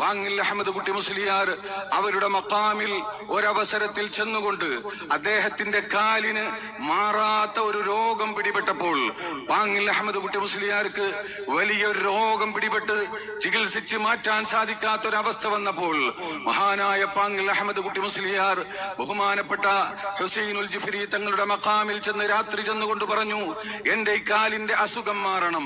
വാങ്ങിൽ അഹമ്മദ് കുട്ടി മുസ്ലിയാർ. അവരുടെ മക്കാമിൽ ഒരവസരത്തിൽ ചെന്നുകൊണ്ട് അദ്ദേഹത്തിന്റെ കാലിന് മാറാത്ത ഒരു രോഗം പിടിപെട്ടപ്പോൾ വാങ്ങിൽ അഹമ്മദ് കുട്ടി മുസ്ലിയാർക്ക് വലിയൊരു രോഗം പിടിപെട്ട് ചികിത്സിച്ച് മാറ്റാൻ സാധിക്കാത്ത ഒരു അവസ്ഥ വന്നപ്പോൾ മഹാനായ പാങ്ങിൽ അഹമ്മദ് കുട്ടി മുസ്ലിയാർ ബഹുമാനപ്പെട്ട ഹുസൈനുൽ ജിഫരി തങ്ങളുടെ മക്കാമിൽ ചെന്ന് രാത്രി ചെന്നുകൊണ്ട് പറഞ്ഞു എന്റെ ഈ കാലിന്റെ അസുഖം മാറണം.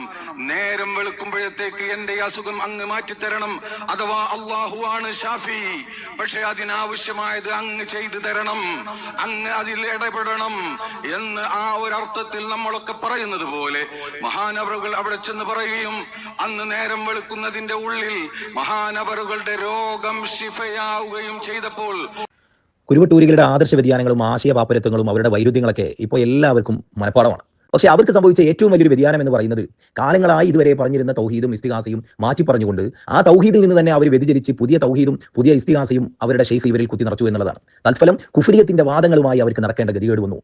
നേരം വെളുക്കുമ്പോഴത്തേക്ക് എന്റെ അസുഖം അങ്ങ് മാറ്റിത്തരണം. അഥവാ അള്ളാഹുവാണ് ഷാഫി. പക്ഷെ അതിനാവശ്യമായത് അങ്ങ് ചെയ്തു തരണം അങ്ങ് അതിൽ ഇടപെടണം എന്ന് ആ ഒരു അർത്ഥത്തിൽ നമ്മളൊക്കെ പറയുന്നത് പോലെ മഹാനവറുകൾ അവിടെ ചെന്ന് പറയുകയും അന്ന് നേരം വെളുക്കുന്നതിന്റെ ഉള്ളിൽ മഹാനവറുകളുടെ രോഗം ശിഫയാവുകയും ചെയ്തപ്പോൾ കുരുവട്ടൂരികളുടെ ആദർശ വ്യതിയാനങ്ങളും ആശയ അവരുടെ വൈരുദ്ധ്യങ്ങളൊക്കെ ഇപ്പോൾ എല്ലാവർക്കും മനഃപ്പാടമാണ്. പക്ഷെ അവർക്ക് സംഭവിച്ച ഏറ്റവും വലിയൊരു വ്യതിയാനം എന്ന് പറയുന്നത് കാലങ്ങളായി ഇതുവരെ പറഞ്ഞിരുന്ന തൗഹീദും ഇസ്തിഹാസയും മാറ്റി പറഞ്ഞുകൊണ്ട് ആ തൗഹീദിൽ നിന്ന് തന്നെ അവർ വ്യതിചരിച്ച് പുതിയ തൗഹീദും പുതിയ ഇസ്തിഹാസയും അവരുടെ ഷെയ്ഖ് ഇവരിൽ കുത്തി നിറച്ചു എന്നുള്ളതാണ്. തൽഫലം കുഫ്രിയത്തിന്റെ വാദങ്ങളുമായി അവർക്ക് നടക്കേണ്ട ഗതികേട് വന്നു.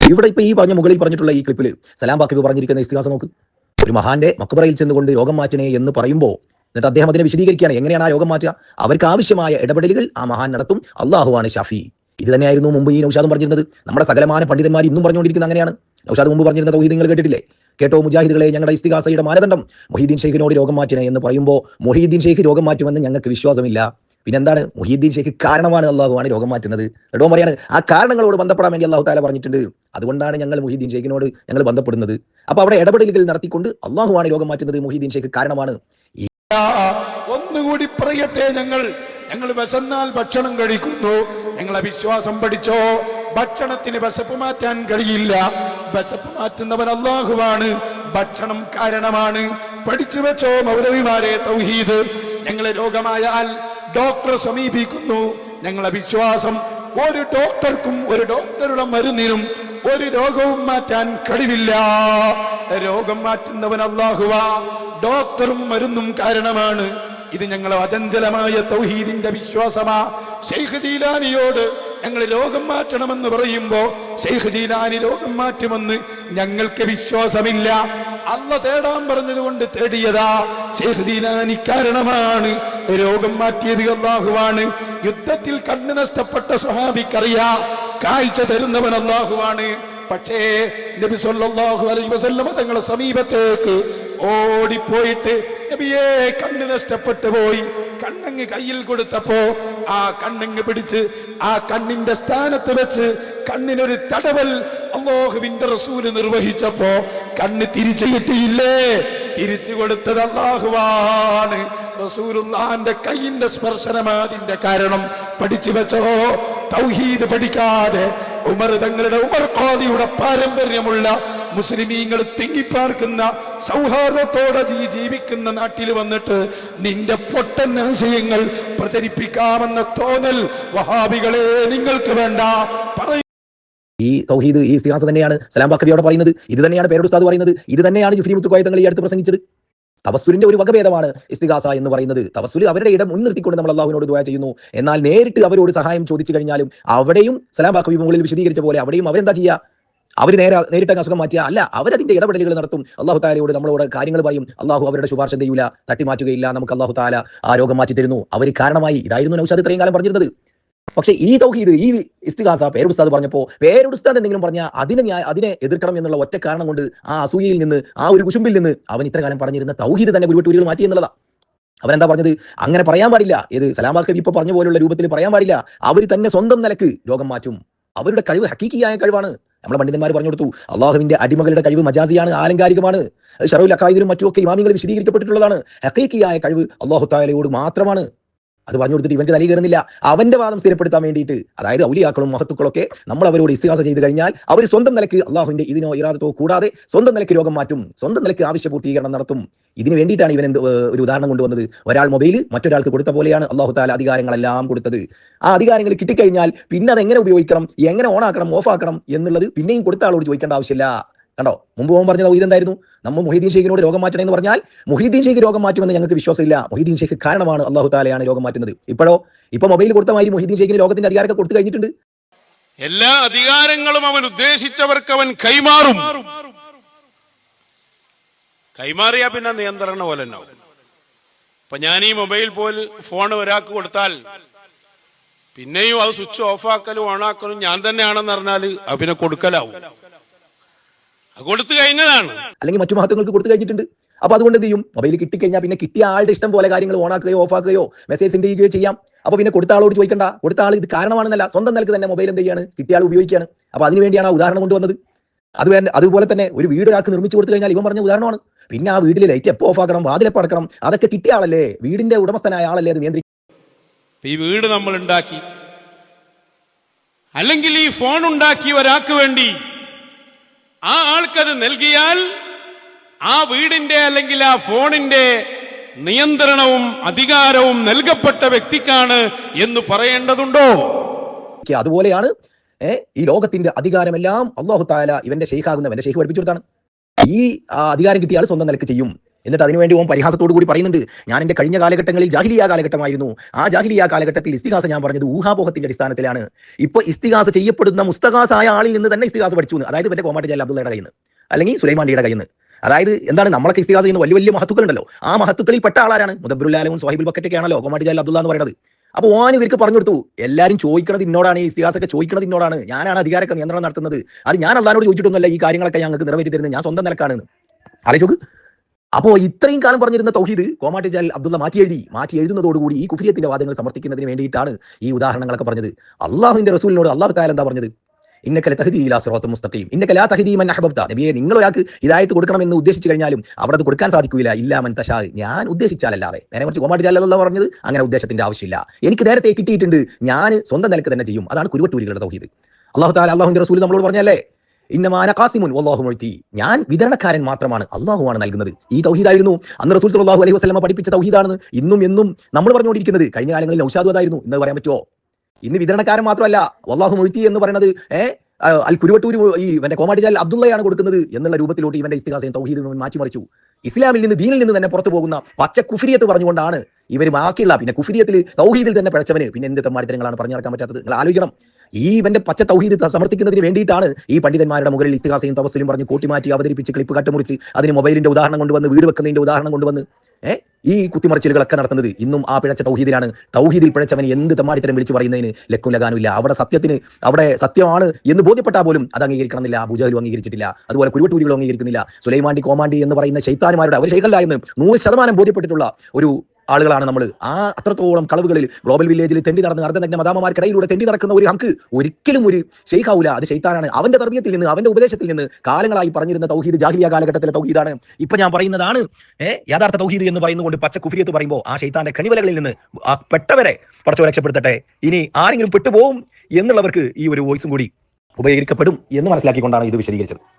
ഇവിടെ ഇപ്പൊ ഈ പറഞ്ഞ മുകളിൽ പറഞ്ഞിട്ടുള്ള ഈ ക്ലിപ്പിൽ സലാം ബാക്കിബ് പറഞ്ഞിരിക്കുന്ന ഇസ്തിഹാസം നോക്ക്. ഒരു മഹാന്റെ മക്ബറയിൽ ചെന്നുകൊണ്ട് രോഗം മാറ്റണേ എന്ന് പറയുമ്പോൾ എന്നിട്ട് അദ്ദേഹം അതിനെ വിശദീകരിക്കുകയാണ്. എങ്ങനെയാണ് ആ രോഗം മാറ്റുക? അവർക്ക് ആവശ്യമായ ഇടപെടലുകൾ ആ മഹാൻ നടത്തും. അള്ളാഹുവാണ് ഷാഫി. ഇത് തന്നെയായിരുന്നു മുമ്പ് ഈ നൗഷാദും പറഞ്ഞിരുന്നത്. നമ്മുടെ സകലമാന പണ്ഡിതന്മാർ ഇന്നും പറഞ്ഞുകൊണ്ടിരിക്കുന്നത് അങ്ങനെയാണ്. നൗഷാദ് മുമ്പ് പറഞ്ഞിരുന്ന തൗഹീദ് നിങ്ങൾ കേട്ടിട്ടില്ലേ? കേട്ടോ മുജാഹിദുകളെ ഞങ്ങളുടെ ഇസ്തിഹാസയുടെ മാനദണ്ഡം. മൊഹീദ്ദീൻ ഷെയ്ഖിനോട് രോഗം മാറ്റണേ എന്ന് പറയുമ്പോൾ മൊഹീദ്ദീൻ ഷെയ്ഖ് രോഗം മാറ്റുമെന്ന് ഞങ്ങൾക്ക് വിശ്വാസമില്ല. പിന്നെന്താണ്? മുഹീദ്ദീൻ ഷെയ്ഖ് കാരണമാണ് അള്ളാഹുവാണ് രോഗം മാറ്റുന്നത്. എടോ പറയാണ് ആ കാരണങ്ങളോട് ബന്ധപ്പെടാൻ വേണ്ടി അള്ളാഹു താല പറഞ്ഞിട്ടുണ്ട്. അതുകൊണ്ടാണ് ഞങ്ങൾ മുഹീദ്ദീൻ ഷെയ്ഖിനോട് ഞങ്ങൾ ബന്ധപ്പെടുന്നത്. അപ്പൊ അവിടെ ഇടപെടലുകൾ നടത്തിക്കൊണ്ട് അള്ളാഹുവാണ് രോഗം മാറ്റുന്നത് മുഹീദ്ദീൻ ഷെയ്ഖ് കാരണമാണ്. ഒന്നുകൂടി പറയട്ടെ ഞങ്ങൾ. ഞങ്ങൾ വിശന്നാൽ ഭക്ഷണം കഴിക്കുന്നു. ഞങ്ങളെ വിശ്വാസം പഠിച്ചോ? ഭക്ഷണത്തിന് വിശപ്പ് മാറ്റാൻ കഴിയില്ല. വിശപ്പ് മാറ്റുന്നവൻ അള്ളാഹുവാണ് ഭക്ഷണം കാരണമാണ്. പഠിച്ചു വെച്ചോ മൗലവിമാരെ തൗഹീദ്. ഞങ്ങളെ രോഗമായാൽ ഡോക്ടറെ സമീപിക്കുന്നു. ഞങ്ങളെ വിശ്വാസം ഒരു ഡോക്ടർക്കും ഒരു ഡോക്ടറുടെ മരുന്നിനും ഒരു രോഗവും മാറ്റാൻ കഴിവില്ല. രോഗം മാറ്റുന്നവൻ അള്ളാഹുവ ഡോക്ടറും മരുന്നും കാരണമാണ്. ഇത് ഞങ്ങളെ അചഞ്ചലമായ തൗഹീദിന്റെ വിശ്വാസമാ. ശൈഖ് ജീലാനിയോട് ഞങ്ങൾ രോഗം മാറ്റണമെന്ന് പറയുമ്പോ ഷെയ്ഖ് ജീലാനി രോഗം മാറ്റുമെന്ന് ഞങ്ങൾക്ക് വിശ്വാസമില്ല. അല്ല തേടാൻ പറഞ്ഞത് കൊണ്ട് തേടിയതാ ഷെയ്ഖ് ജീലാനി കാരണമാണ്. രോഗം മാറ്റിയത് അള്ളാഹുവാണ്. യുദ്ധത്തിൽ കണ്ണു നഷ്ടപ്പെട്ട സ്വഹാബിക്കറിയ കാഴ്ച തരുന്നവൻ അള്ളാഹുവാണ്. പക്ഷേ നബി സല്ലല്ലാഹു അലൈഹി വസല്ലമ തങ്ങളുടെ സമീപത്തേക്ക് ഓടിപ്പോയിട്ട് നബിയെ കണ്ണ് നഷ്ടപ്പെട്ടു പോയി. കണ്ണങ്ങ് കയ്യിൽ കൊടുത്തപ്പോ ആ കണ്ണങ്ങ് പിടിച്ച് ആ കണ്ണിന്റെ സ്ഥാനത്ത് വെച്ച് കണ്ണിനൊരു തടവൽ അള്ളാഹുവിന്റെ റസൂൽ നിർവഹിച്ചപ്പോ കണ്ണ് തിരിച്ചു കിട്ടിയില്ലേ? തിരിച്ചു കൊടുത്തത് അള്ളാഹുവാണ്. റസൂലുള്ളാന്റെ കൈയിന്റെ സ്പർശനം അതിന്റെ കാരണം പഠിച്ചു വെച്ചോ തൗഹീദ് പഠിക്കാതെ ഉമർ തങ്ങളുടെ ഉമർ ഖാദിയുടെ പാരമ്പര്യമുള്ള മുസ്ലിമീങ്ങൾ തിങ്ങിപ്പാർക്കുന്ന സൗഹാർദ്ദത്തോടെ ജീവിക്കുന്ന നാട്ടിൽ വന്നിട്ട് നിന്റെ പൊട്ടൻ ആശയങ്ങൾ പ്രചരിപ്പിക്കാമെന്ന തോന്നൽ വഹാബികളെ നിങ്ങൾക്ക് വേണ്ട. പറയും. ഈ തൗഹീദ് ഈ ഇതിഹാസ തന്നെയാണ് സലാം ബാക്കബിയോട് പറയുന്നത്. ഇത് തന്നെയാണ് പേരോട് ഉസ്താദ് പറയുന്നത്. ഇത് തന്നെയാണ് ജിഫ്രി മുത്തുക്കോയത്തങ്ങൾ ഈ അടുത്ത് പ്രസംഗിച്ചത്. തവസ്സുലിന്റെ ഒരു വകഭേദമാണ് ഇസ്തിഹാസ എന്ന് പറയുന്നത്. തവസുൽ അവരുടെ ഇടം മുൻനിർത്തിക്കൊണ്ട് നമ്മൾ അള്ളാഹുവിനോട് ദുആ ചെയ്യുന്നു. എന്നാൽ നേരിട്ട് അവരോട് സഹായം ചോദിച്ചു കഴിഞ്ഞാലും അവിടെയും സലാം ബാക്കബി മുകളിൽ വിശദീകരിച്ച പോലെ അവിടെയും അവരെന്താ ചെയ്യുക അവർ നേരെ നേരിട്ട് അസുഖം മാറ്റിയ അല്ല അവരതിന്റെ ഇടപെടലുകൾ നടത്തും. അള്ളാഹു താലയോട് നമ്മളോട് കാര്യങ്ങൾ പറയും. അള്ളാഹു അവരുടെ ശുപാർശ ചെയ്യൂല? തട്ടിമാറ്റുകയില്ല. നമുക്ക് അള്ളാഹു താല ആ രോഗം മാറ്റി തരുന്നു. അവർ കാരണമായി. ഇതായിരുന്നു നൗഷാദ് ഇത്രയും കാലം പറഞ്ഞിരുന്നത്. പക്ഷെ ഈ തൗഹീദ് ഈ ഇസ്തിഹാസ പേരുസ്താദ് പറഞ്ഞപ്പോ പേരുസ്താദ് എന്തെങ്കിലും പറഞ്ഞാൽ അതിനെ ഞാൻ അതിനെ എതിർക്കണം എന്നുള്ള ഒറ്റ കാരണം കൊണ്ട് ആ അസൂയയിൽ നിന്ന് ആ ഒരു കുശുമ്പിൽ നിന്ന് അവൻ ഇത്ര കാലം പറഞ്ഞിരുന്ന തൗഹീദ് തന്നെ ഗുരുവട്ടൂരികൾ മാറ്റി എന്നുള്ളതാ അവരെന്താ പറഞ്ഞത്? അങ്ങനെ പറയാൻ പാടില്ല. ഇത് സലാമാക്കബി ഇപ്പൊ പറഞ്ഞ പോലുള്ള രൂപത്തിൽ പറയാൻ പാടില്ല. അവർ തന്നെ സ്വന്തം നിലയ്ക്ക് രോഗം മാറ്റും. അവരുടെ കഴിവ് ഹക്കീക്കിയായ കഴിവാണ്. നമ്മളെ പണ്ഡിതന്മാർ പറഞ്ഞു കൊടുത്തു. അള്ളാഹുവിന്റെ അടിമകളുടെ കഴിവ് മജാസിയാണ് ആലങ്കാരികമാണ്. ഷറൂൽ അക്കായിദിനും മറ്റുമൊക്കെ ഇമാമികൾ വിശദീകരിക്കപ്പെട്ടിട്ടുള്ളതാണ്. ഹക്കീക്കിയായ കഴിവ് അള്ളാഹു താലയോട് മാത്രമാണ്. അത് പറഞ്ഞു കൊടുത്തിട്ട് ഇവന്റെ തലയിൽ കയറുന്നില്ല. അവന്റെ വാദം സ്ഥിരപ്പെടുത്താൻ വേണ്ടിയിട്ട് അതായത് ഔലിയാക്കളും മഹത്തുക്കളൊക്കെ നമ്മൾ അവരോട് ഇസ്തിഹാസ ചെയ്ത് കഴിഞ്ഞാൽ അവർ സ്വന്തം നിലയ്ക്ക് അള്ളാഹുവിന്റെ ഇതിനോ ഇറാദത്തോ കൂടാതെ സ്വന്തം നിലയ്ക്ക് രോഗം മാറ്റും സ്വന്തം നിലയ്ക്ക് ആവശ്യ പൂർത്തീകരണം നടത്തും. ഇതിന് വേണ്ടിയിട്ടാണ് ഇവൻ എന്ത് ഒരു ഉദാഹരണം കൊണ്ടുവന്നത്. ഒരാൾ മൊബൈൽ മറ്റൊരാൾക്ക് കൊടുത്ത പോലെയാണ് അള്ളാഹു താല അധികാരങ്ങളെല്ലാം കൊടുത്തത്. ആ അധികാരങ്ങൾ കിട്ടിക്കഴിഞ്ഞാൽ പിന്നെ അത് എങ്ങനെ ഉപയോഗിക്കണം എങ്ങനെ ഓണാക്കണം ഓഫ് ആക്കണം എന്നുള്ളത് പിന്നെയും കൊടുത്ത ആളോട് ചോദിക്കേണ്ട ആവശ്യമില്ല. കണ്ടോ? മുമ്പ് പോകാൻ പറഞ്ഞത് ഇതെന്തായിരുന്നു നമ്മൾ മുഹീദ്ദീൻ ഷെയ്ഖിനോട് രോഗം മാറ്റണം എന്ന് പറഞ്ഞാൽ മുഹീദ്ദീൻ ഷെയ്ഖ് രോഗം മാറ്റുമെന്ന് ഞങ്ങൾക്ക് വിശ്വാസമില്ല. മുഹീദ്ദീൻ ഷെയ്ഖ് കാരണമാണ് അള്ളാഹു താലയാണ് രോഗം മാറ്റുന്നത്. ഇപ്പോഴോ? ഇപ്പൊ മൊബൈൽ കൊടുത്ത മാതിരി മുഹീദ്ദീൻ ഷെയ്ഖിന് രോഗത്തിന്റെ അധികാരമൊക്കെ കൊടുത്തു കഴിഞ്ഞിട്ടുണ്ട്. എല്ലാ അധികാരങ്ങളും അവൻ ഉദ്ദേശിച്ചവർക്ക് അവൻ കൈമാറും. കൈമാറിയാ പിന്നെ നിയന്ത്രണ പോലെ ഉണ്ടാവും. അപ്പൊ ഞാൻ ഈ മൊബൈൽ പോലെ ഫോൺ ഒരാൾക്ക് കൊടുത്താൽ പിന്നെയും അത് സ്വിച്ച് ഓഫ് ആക്കലും ഓണാക്കലും ഞാൻ തന്നെയാണെന്ന് പറഞ്ഞാൽ പിന്നെ കൊടുക്കലാവും. കൊടുത്തു കഴിഞ്ഞതാണ്. അല്ലെങ്കിൽ മറ്റു മഹത്വങ്ങൾക്ക് കൊടുത്തു കഴിഞ്ഞിട്ടുണ്ട്. അപ്പൊ അതുകൊണ്ട് എന്ത് ചെയ്യും? മൊബൈൽ കിട്ടിക്കഴിഞ്ഞാൽ പിന്നെ കിട്ടിയ ആളുടെ ഇഷ്ടം പോലെ കാര്യങ്ങൾ ഓണാക്കുകയോ ഓഫ് ആക്കുകയോ മെസ്സേജ് സെൻഡ് ചെയ്യുകയോ ചെയ്യാം. അപ്പൊ പിന്നെ കൊടുത്ത ആളോട് ചോദിക്കണ്ട. കൊടുത്ത ആൾ ഇത് കാരണമാണെന്നല്ല സ്വന്തം നിലയ്ക്ക് തന്നെ മൊബൈൽ എന്ത് ചെയ്യാണ്? കിട്ടിയ ആൾ ഉപയോഗിക്കുകയാണ്. അപ്പൊ അതിന് വേണ്ടിയാണ് ആ ഉദാഹരണം കൊണ്ടുവന്നത്. അത് അതുപോലെ തന്നെ ഒരു വീട് ഒരാൾക്ക് നിർമ്മിച്ചു കൊടുത്തു കഴിഞ്ഞാൽ ഇവൻ പറഞ്ഞ ഉദാഹരണമാണ്. പിന്നെ ആ വീട്ടിൽ ലൈറ്റ് എപ്പോ ഓഫ് ആക്കണം? വാതിലെപ്പോ അടക്കണം? അതൊക്കെ കിട്ടിയ ആളല്ലേ? വീടിന്റെ ഉടമസ്ഥനായ ആളല്ലേ? അത് നിയന്ത്രിക്കും ഈ വീട് നമ്മൾ ഉണ്ടാക്കി. അല്ലെങ്കിൽ ഈ ഫോൺ ഉണ്ടാക്കി ഒരാൾക്ക് വേണ്ടി ആ ആൾക്കത് നൽകിയാൽ ആ വീടിന്റെ അല്ലെങ്കിൽ ആ ഫോണിന്റെ നിയന്ത്രണവും അധികാരവും നൽകപ്പെട്ട വ്യക്തിക്കാണ് എന്ന് പറയേണ്ടതുണ്ടോ? അതുപോലെയാണ് ഈ ലോകത്തിന്റെ അധികാരമെല്ലാം അള്ളാഹു താല ഇവന്റെ ഷെയ്ഖാകുന്നവന്റെ ഷെയ്ഖ് പഠിപ്പിച്ചു കൊടുത്താണ്. ഈ അധികാരം കിട്ടിയാൽ സ്വന്തം നിലയ്ക്ക് ചെയ്യും. എന്നിട്ട് അതിനുവേണ്ടി ഓം പരിഹാസത്തോടു കൂടി പറയുന്നുണ്ട് ഞാൻ എന്റെ കഴിഞ്ഞ കാലഘട്ടങ്ങളിൽ ജാഹിലിയ കാലഘട്ടമായിരുന്നു. ആ ജാഹിലിയ കാലഘട്ടത്തിൽ ഇസ്തിഹാസ ഞാൻ പറഞ്ഞത് ഊഹാപോഹത്തിന്റെ അടിസ്ഥാനത്തിലാണ്. ഇപ്പൊ ഇസ്തിഹാസ ചെയ്യപ്പെടുന്ന മുസ്തഖാസായ ആളിൽ നിന്ന് തന്നെ ഇസ്തിഹാസ പഠിച്ചു അതായത് എന്റെ കോമാട്ട് ജല അബ്ദുള്ളയുടെ കയ്യിൽ നിന്ന് അല്ലെങ്കിൽ സുലൈമാൻഡിയുടെ കയ്യിൽ നിന്ന് അതായത് എന്താണ് നമ്മളൊക്കെ ഇസ്തിഹാസ ചെയ്യുന്ന വലിയ വലിയ മഹത്തുക്കൾ ഉണ്ടല്ലോ ആ മഹത്തുക്കളിൽ പെട്ട ആളാരാണ്? മുദബുല്ലാലും സ്വാഹിബുൽ ബക്കറ്റൊക്കെ ആണല്ലോ കോമാട്ട് ജല അബ്ദുള്ള എന്ന് പറയുന്നത്. അപ്പൊ ഓൻ ഇവർക്ക് പറഞ്ഞു കൊടുത്തു എല്ലാവരും ചോദിക്കണത് ഇന്നോടാണ് ഈ ഇസ്തിഹാസൊക്കെ ചോദിക്കണത് ഇന്നോടാണ്. ഞാനാണ് അധികാരമൊക്കെ നിയന്ത്രണം നടത്തുന്നത്. അത് ഞാൻ അള്ളഹാനോട് ചോദിച്ചിട്ടൊന്നുമല്ല ഈ കാര്യങ്ങളൊക്കെ ഞങ്ങൾക്ക് നിറവേറ്റി തരുന്നത്. ഞാൻ സ്വന്തം നിലക്കാണ് ആലോചിക്ക് അപ്പോ ഇത്രയും കാലം പറഞ്ഞിരുന്ന തൗഹീദ് കോമാട്ടി ജാൽ അബ്ദുള്ള മാറ്റി എഴുതി മാറ്റി എഴുതുന്നതോടുകൂടി ഈ കുഫിയത്തിന്റെ വാദങ്ങൾ സമർത്ഥിക്കുന്നതിന് വേണ്ടിയിട്ടാണ് ഈ ഉദാഹരണങ്ങളൊക്കെ പറഞ്ഞത്. അള്ളാഹുവിന്റെ റസൂലിനോട് അള്ളാഹു കാലം എന്താ പറഞ്ഞത്? ഇന്നക്കല തഹദീല സുറോത്ത് മുസ്തഖീം. ഇന്നക്കലാ തഹദീമൻ അഹബബ്ത. നബിയെ നിങ്ങൾ ഒരാൾക്ക് ഹിദായത്ത് കൊടുക്കണമെന്ന് ഉദ്ദേശിച്ചു കഴിഞ്ഞാലും അവിടെ അത് കൊടുക്കാൻ സാധിക്കില്ല ഇല്ലാമൻ തശാ. ഞാൻ ഉദ്ദേശിച്ചാലല്ലാതെ. നേരെ മറിച്ച് കോമാട്ടി ജാലല്ല പറഞ്ഞത് അങ്ങനെ ഉദ്ദേശത്തിന്റെ ആവശ്യമില്ല. എനിക്ക് നേരത്തെ കിട്ടിയിട്ടുണ്ട്. ഞാൻ സ്വന്തം നിലയ്ക്ക് തന്നെ ചെയ്യും. അതാണ് കുരുവട്ടൂരികളുടെ തൗഹീദ്. അള്ളാഹു താല അള്ളാഹുവിന്റെ റസൂൽ നമ്മളോട് പറഞ്ഞല്ലേ ഇന്നമാന കാസിമുൻ മൊഴ്ത്തി ഞാൻ വിതരണക്കാരൻ മാത്രമാണ് അള്ളാഹുവാണ് നൽകുന്നത്. ഈ തൗഹീദായിരുന്നു. അന്ന് റസൂൽ സല്ലല്ലാഹു അലൈഹി വസ്ലമ പഠിപ്പിച്ച തൗഹീദാണ്. ഇന്നും എന്നും നമ്മൾ പറഞ്ഞുകൊണ്ടിരിക്കുന്നത്. കഴിഞ്ഞ കാലങ്ങളിൽ ഔഷാദുവായിരുന്നു അതായിരുന്നു. എന്ന് പറയാൻ പറ്റുമോ ഇന്ന് വിതരണക്കാരൻ മാത്രമല്ല വല്ലാഹു മൊഴ്ത്തി എന്ന് പറയുന്നത് ഏഹ് അൽ കുരുവട്ടൂർ ഈ ഇവന്റെ കോമാട്ടിജാൽ അബ്ദുള്ളയാണ് കൊടുക്കുന്നത് എന്നുള്ള രൂപത്തിലോട്ട് ഇവന്റെ ഇസ്തിഹാസയും തൗഹീദ് മാറ്റിമറിച്ചു. ഇസ്ലാമിൽ നിന്ന് ദീനിൽ നിന്ന് തന്നെ പുറത്തു പോകുന്ന പച്ച കുഫിരിയത്ത് പറഞ്ഞുകൊണ്ടാണ് ഇവർ ബാക്കിയുള്ള പിന്നെ കുഫിരിയത്തിൽ തൗഹീദിൽ തന്നെ പിഴച്ചവന് പിന്നെ എന്ത് തമാരിത്തരങ്ങളാണ് പറഞ്ഞു നടക്കാൻ പറ്റാത്തത്? നിങ്ങൾ ആലോചിക്കണം. ഈ ഇവന്റെ പച്ച തൗഹീദ് സമർത്ഥിക്കുന്നതിന് വേണ്ടിയിട്ടാണ് ഈ പണ്ഡിതന്മാരുടെ മുകളിൽ ഇസ്തിഹാസയും തപസ്സിലും പറഞ്ഞ് കൂട്ടിമാറ്റി അവതരിപ്പിച്ച് ക്ലിപ്പ് കട്ടുമുറിച്ച് അതിന് മൊബൈലിന്റെ ഉദാഹരണം കൊണ്ടുവന്ന് വീട് വെക്കുന്നതിന്റെ ഉദാഹരണം കൊണ്ടുവന്ന് ഏഹ് ഈ കുത്തിമറിച്ചിലുകളൊക്കെ നടത്തുന്നത് ഇന്നും ആ പിഴച്ച തൗഹീദിലാണ്. തൗഹീദിൽ പിഴച്ചവൻ എന്ത് തെമ്മാടിത്തരം വിളിച്ചു പറയുന്നതിന് ലക്കും ലഗാനുമില്ല അവിടെ സത്യത്തിന് അവിടെ സത്യമാണ് എന്ന് ബോധ്യപ്പെട്ടാൽ പോലും അത് അംഗീകരിക്കണമെന്നില്ല. അബൂജാലും അംഗീകരിച്ചിട്ടില്ല. അതുപോലെ കുരുവട്ടൂരികളും അംഗീകരിക്കുന്നില്ല. സുലൈമാണ്ടി കോമാണ്ടി എന്ന് പറയുന്ന ശൈത്താനുമാരുടെ അവർ ശൈഖല്ല എന്ന് നൂറ് ശതമാനം ബോധ്യപ്പെട്ടിട്ടുള്ള ഒരു ആളുകളാണ് നമ്മൾ. ആ അത്രത്തോളം കളവുകളിൽ ഗ്ലോബൽ വില്ലേജിൽ തെണ്ടി നടന്ന് അർദ്ധനഗ്ന മതാമമാർക്കിടയിലൂടെ തെണ്ടി നടക്കുന്ന ഒരു ഹങ്ക് ഒരിക്കലും ഒരു ഷെയ്ഖാവൂല അത് ഷെയ്ത്താനാണ് അവന്റെ തർബീയത്തിൽ നിന്ന് അവന്റെ ഉപദേശത്തിൽ നിന്ന് കാലങ്ങളായി പറഞ്ഞിരുന്ന തൗഹീദ് ജാഹിലിയ കാലഘട്ടത്തിലെ തൗഹീദാണ്. ഇപ്പൊ ഞാൻ പറയുന്നതാണ് ഏഹ് യഥാർത്ഥ തൗഹീദ് എന്ന് പറയുന്നതുകൊണ്ട് പച്ച കുഫിയത്ത് പറയുമ്പോൾ ആ ഷെയ്ത്താന്റെ കണിവലകളിൽ നിന്ന് ആ പെട്ടവരെ പടച്ചോ രക്ഷപ്പെടുത്തട്ടെ. ഇനി ആരെങ്കിലും പെട്ടുപോകും എന്നുള്ളവർക്ക് ഈ ഒരു വോയിസും കൂടി ഉപകരിക്കപ്പെടും എന്ന് മനസ്സിലാക്കിക്കൊണ്ടാണ് ഇത് വിശദീകരിച്ചത്.